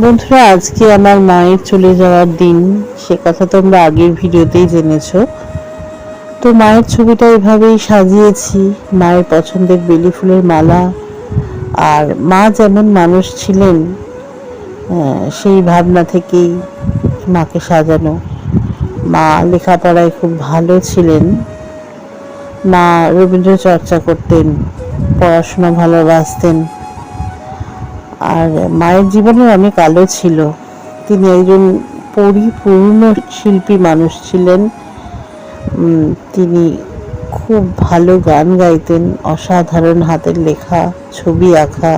বন্ধুরা, আজকে আমার মায়ের চলে যাওয়ার দিন। সে কথা তোমরা আগের ভিডিওতেই জেনেছো। তো মায়ের ছবিটা এভাবেই সাজিয়েছি, মায়ের পছন্দের বেলি ফুলের মালা। আর মা যেমন মানুষ ছিলেন সেই ভাবনা থেকেই মাকে সাজানো। মা লেখাপড়ায় খুব ভালো ছিলেন। মা রবীন্দ্র চর্চা করতেন, পড়াশোনা ভালোবাসতেন। আর মায়ের জীবনে অনেক আলো ছিল। তিনি একজন পরিপূর্ণ শিল্পী মানুষ ছিলেন। তিনি খুব ভালো গান গাইতেন, অসাধারণ হাতের লেখা, ছবি আঁকা,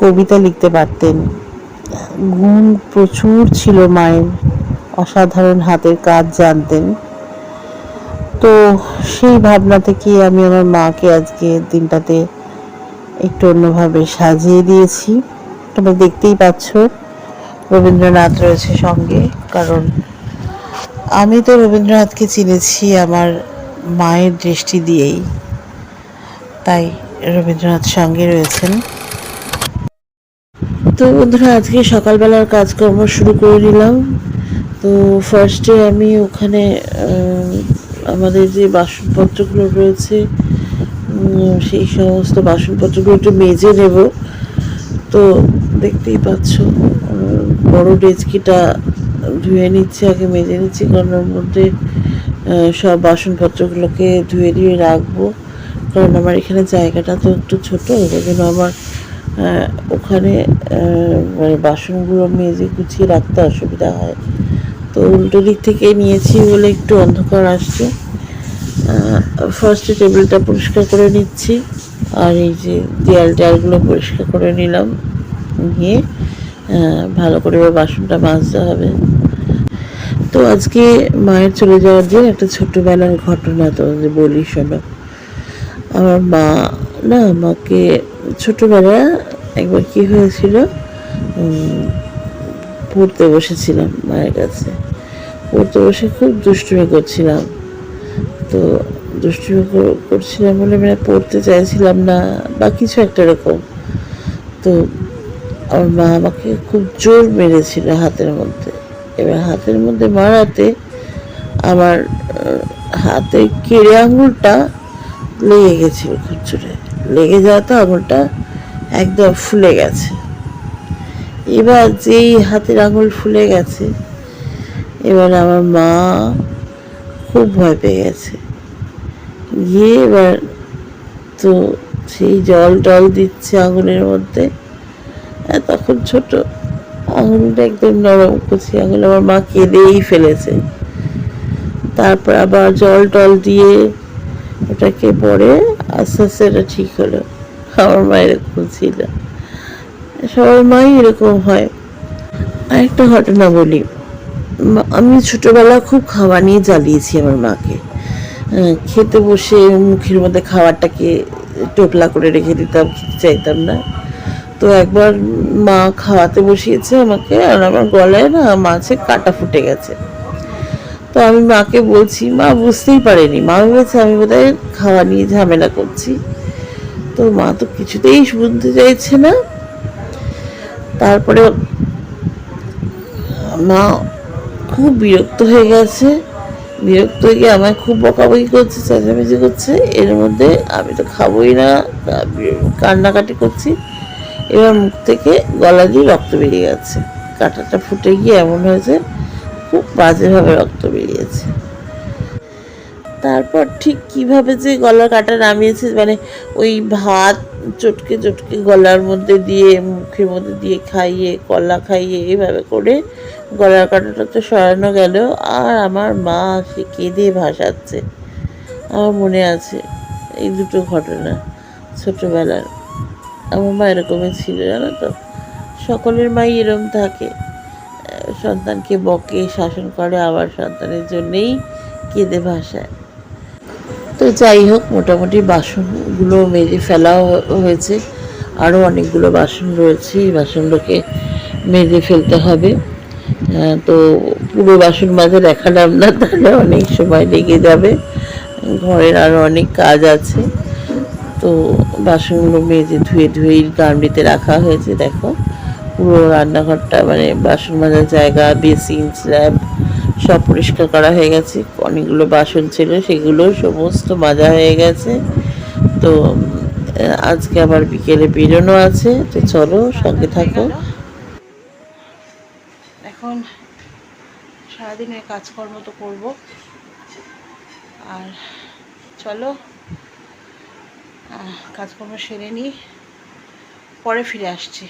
কবিতা লিখতে পারতেন। গুণ প্রচুর ছিল মায়ের, অসাধারণ হাতের কাজ জানতেন। তো সেই ভাবনা থেকেই আমি আমার মাকে আজকে দিনটাতে একটু অন্যভাবে সাজিয়ে দিয়েছি। তোমরা দেখতেই পাচ্ছ, রবীন্দ্রনাথ রয়েছে সঙ্গে, কারণ আমি তো রবীন্দ্রনাথকে চিনেছি আমার মায়ের দৃষ্টি দিয়েই। তাই রবীন্দ্রনাথ সঙ্গে রয়েছেন। তো বন্ধুরা, আজকে সকালবেলার কাজকর্ম শুরু করে নিলাম। তো ফার্স্টে আমি ওখানে আমাদের যে বাসনপত্রগুলো রয়েছে সেই সমস্ত বাসনপত্রগুলো একটু মেজে নেব। তো দেখতেই পাচ্ছ বড় ডেচকিটা ধুয়ে নিচ্ছি, আগে মেজে নিচ্ছি, কারণ ওর মধ্যে সব বাসনপত্রগুলোকে ধুয়ে ধুয়ে রাখব। কারণ আমার এখানে জায়গাটা তো একটু ছোটো ওই জন্য আমার ওখানে মানে বাসনগুলো মেজে গুছিয়ে রাখতে অসুবিধা হয়। তো উল্টো দিক থেকে নিয়েছি বলে একটু অন্ধকার আসছে। ফার্স্টে টেবিলটা পরিষ্কার করে নিচ্ছি। আর এই যে দেয়াল টেয়ালগুলো পরিষ্কার করে নিলাম। নিয়ে ভালো করে বাসনটা মাজতে হবে। তো আজকে মায়ের চলে যাওয়ার দিন একটা ছোট্টবেলার ঘটনা তো যে বলি শোনো। আমার মা, না আমাকে ছোটবেলা একবার কি হয়েছিল? পড়তে বসেছিলাম মায়ের কাছে। পড়তে বসে খুব দুষ্টুমি করছিলাম। তো দুষ্টুমি কর- করছিলাম বলে মানে পড়তে চাইছিলাম না, বা কিছু একটা এরকম। তো আমার মা আমাকে খুব জোর মেরেছিল হাতের মধ্যে। এবার হাতের মধ্যে মারাতে আমার হাতে কেড়ে আঙুলটা লেগে গেছিল খুব জোরে। লেগে যাওয়াতে আঙুলটা একদম ফুলে গেছে। এবার যেই হাতের আঙুল ফুলে গেছে, এবার আমার মা খুব ভয় পেয়ে গেছে। গিয়ে এবার তো সেই জল টল দিচ্ছে আঙুলের মধ্যে। তখন ছোট আঙুলটা একদম নরম করছি আঙুল আমার মা কেঁদেই ফেলেছে। তারপর আবার জল টল দিয়ে ওটাকে পরে আস্তে আস্তে এটা ঠিক হলো। আমার মা এরকম ছিল। সবার মাই এরকম হয়। আরেকটা ঘটনা বলি। আমি ছোটবেলা খুব খাওয়া নিয়ে জ্বালিয়েছি আমার মাকে। খেতে বসে মুখের মধ্যে খাবারটাকে টোপলা করে রেখে দিতাম, খেতে চাইতাম না। তো একবার মা খাওয়াতে বসিয়েছে আমাকে, আর আমার গলায় না মাছের কাটা ফুটে গেছে। তো আমি মাকে বলছি, মা, বুঝতেই পারেনি। মা ভেবেছে আমি বোধহয় খাওয়া নিয়ে ঝামেলা করছি। তো মা তো কিছুতেই শুনতে চাইছে না। তারপরে মা খুব বিরক্ত হয়ে গেছে। বিরক্ত হয়ে গিয়ে আমায় খুব বকাবকি করছে, চেঁচামেচি করছে। এর মধ্যে আমি তো খাবোই না কান্নাকাটি করছি। এবার মুখ থেকে গলা দিয়ে রক্ত বেরিয়ে গেছে। কাঁটাটা ফুটে গিয়ে এমন হয়েছে, খুব বাজেভাবে রক্ত বেরিয়েছে। তারপর ঠিক কীভাবে যে গলার কাটা নামিয়েছে মানে ওই ভাত চটকে চটকে গলার মধ্যে দিয়ে, মুখের মধ্যে দিয়ে খাইয়ে, কলা খাইয়ে এইভাবে করে গলার কাটাটা তো সরানো গেল। আর আমার মা সে কেঁদে ভাসাচ্ছে। আমার মনে আছে এই দুটো ঘটনা ছোটোবেলার। আমার মা এরকমই ছিল, জানো তো? সকলের মাই এরকম থাকে। সন্তানকে বকে, শাসন করে, আবার সন্তানের জন্যেই কেঁদে ভাসায়। তো যাই হোক, মোটামুটি বাসনগুলো মেজে ফেলাও হয়েছে। আরও অনেকগুলো বাসন রয়েছে, এই বাসনগুলোকে মেজে ফেলতে হবে। তো পুরো বাসন মাজা দেখালাম না, তাহলে অনেক সময় লেগে যাবে। ঘরের আরও অনেক কাজ আছে। তো বাসনগুলো মেজে ধুয়ে ধুয়ে গামলিতে রাখা হয়েছে, দেখো। পুরো রান্নাঘরটা মানে বাসন মাজার জায়গা, বেসিন, স্ল্যাব সব পরিষ্কার করা হয়ে গেছে। অনেকগুলো বাসন ছিল, সেগুলো সমস্ত মাজা হয়ে গেছে। তো আজকে আবার বিকেলে বেরোনো আছে। তো চলো, সঙ্গে থাকো। এখন সারাদিনের কাজকর্ম তো করব। আর চলো কাজকর্ম সেরে নিই। পরে ফিরে আসছি।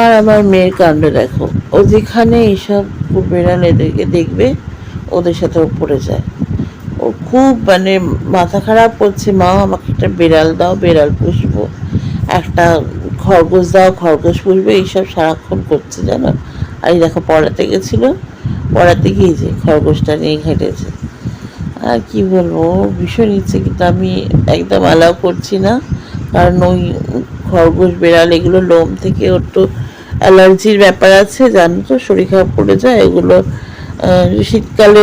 আর আমার মেয়ের কাণ্ড দেখো। ও যেখানে এইসব বেড়াল এদেরকে দেখবে, ওদের সাথে ও পড়ে যায়। ও খুব মানে মাথা খারাপ করছে, মা, আমাকে একটা বেড়াল দাও, বেড়াল পুষবো। একটা খরগোশ দাও, খরগোশ পুষবো। এইসব সারাক্ষণ করছে, জানো? আর এই দেখো, পড়াতে গেছিল। পড়াতে গিয়ে যে খরগোশটা নিয়ে ঘেটেছে আর কি বলব ভীষণ ইচ্ছে, কিন্তু আমি একদম অ্যালাউ করছি না। কারণ ওই খরগোশ, বেড়াল, এগুলো লোম থেকে ওর তো অ্যালার্জির ব্যাপার আছে, জানো তো, শরীর খারাপ পড়ে যায়, এগুলো শীতকালে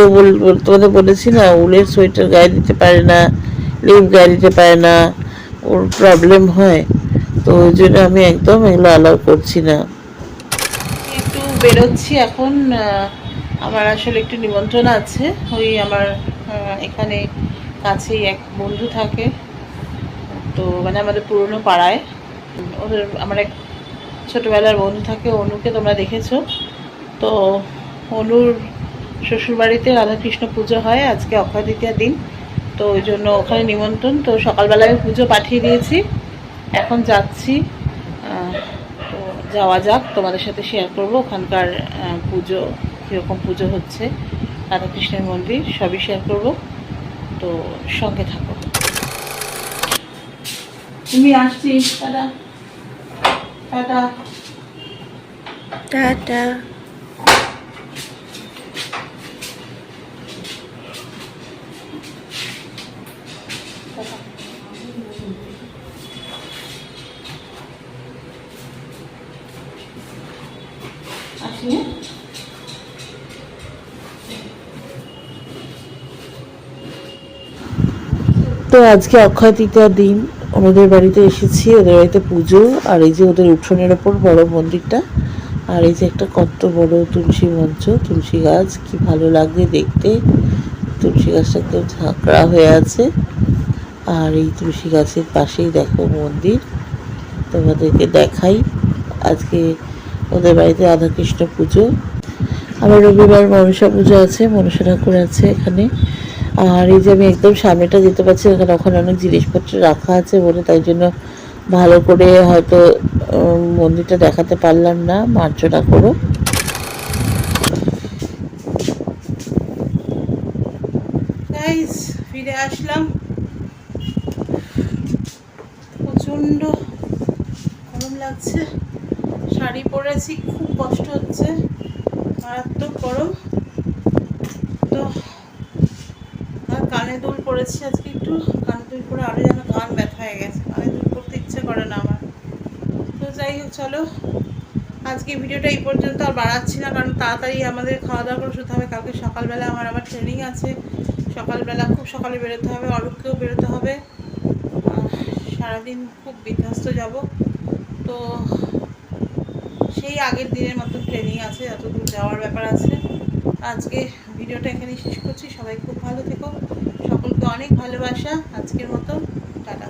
তোমাদের বলেছি না, উলের সোয়েটার গায়ে দিতে পারে না, লেপ গায়ে দিতে পারে না, ওর প্রবলেম হয়, তো ওই জন্য আমি একদম এগুলো অ্যালাউ করছি না। একটু বেরোচ্ছি এখন আমার আসলে একটু নিমন্ত্রণ আছে, ওই আমার এখানে কাছেই এক বন্ধু থাকে, তো মানে আমাদের পুরনো পাড়ায়, ওদের, আমার এক ছোটোবেলার বন্ধু থাকে, অনুকে তোমরা দেখেছ। তো অনুর শ্বশুরবাড়িতে রাধাকৃষ্ণ পুজো হয়, আজকে অক্ষয় তৃতীয়ার দিন। তো ওই জন্য ওখানে নিমন্ত্রণ। তো সকালবেলা আমি পুজো পাঠিয়ে দিয়েছি। এখন যাচ্ছি তো যাওয়া যাক, তোমাদের সাথে শেয়ার করব। ওখানকার পুজো, কীরকম পুজো হচ্ছে, রাধাকৃষ্ণের মন্দির, সবই শেয়ার করব। তো সঙ্গে থাকো। তুমি আসছিস টাটা টাটা। টাটা। হ্যাঁ? তো আজকে অক্ষয় তৃতীয়ার দিন। ওদের বাড়িতে এসেছি, ওদের বাড়িতে পুজো, আর এই যে ওদের উঠোনের ওপর বড় মন্দিরটা, আর এই যে একটা কত বড় তুলসী মঞ্চ, তুলসী গাছ, কি ভালো লাগছে দেখতে। তুলসী গাছটা একদম ঝাঁকড়া হয়ে আছে। আর এই তুলসী গাছের পাশেই দেখো মন্দির, তোমাদেরকে দেখাই। আজকে ওদের বাড়িতে রাধাকৃষ্ণ পুজো। আবার রবিবার মনসা পুজো আছে, মনসা ঠাকুর আছে এখানে। আর এই যে আমি একদম সামনেটা যেতে পারছি এখানে ওখানে অনেক জিনিসপত্র রাখা আছে বলে, তাই জন্য ভালো করে হয়তো মন্দিরটা দেখাতে পারলাম না মার্জনা করো। ফিরে আসলাম। প্রচণ্ড গরম লাগছে। শাড়ি পরেছি, খুব কষ্ট হচ্ছে, মারাত্মক গরম। তো কানে দুল পরেছি আজকে একটু কানে দুল পরে আরও যেন কান ব্যথা হয়ে গেছে। কানে দুল পরতে ইচ্ছে করে না আমার। তো যাই হোক, চলো। আজকে ভিডিওটা এই পর্যন্ত আর বাড়াচ্ছি না, কারণ তাড়াতাড়ি আমাদের খাওয়া দাওয়া করে শুতে হবে। কালকে সকালবেলা আমার আবার ট্রেনিং আছে। সকালবেলা খুব সকালে বেরোতে হবে অরূপকেও বেরোতে হবে। সারাদিন খুব বিধ্বস্ত যাব। তো সেই আগের দিনের মতো ট্রেনিং আছে, যতদূর যাওয়ার ব্যাপার আছে। আজকে ভিডিওটা এখানেই শেষ করছি। সবাই খুব ভালো থেকো। সকলকে অনেক ভালোবাসা। আজকের মতো টাটা।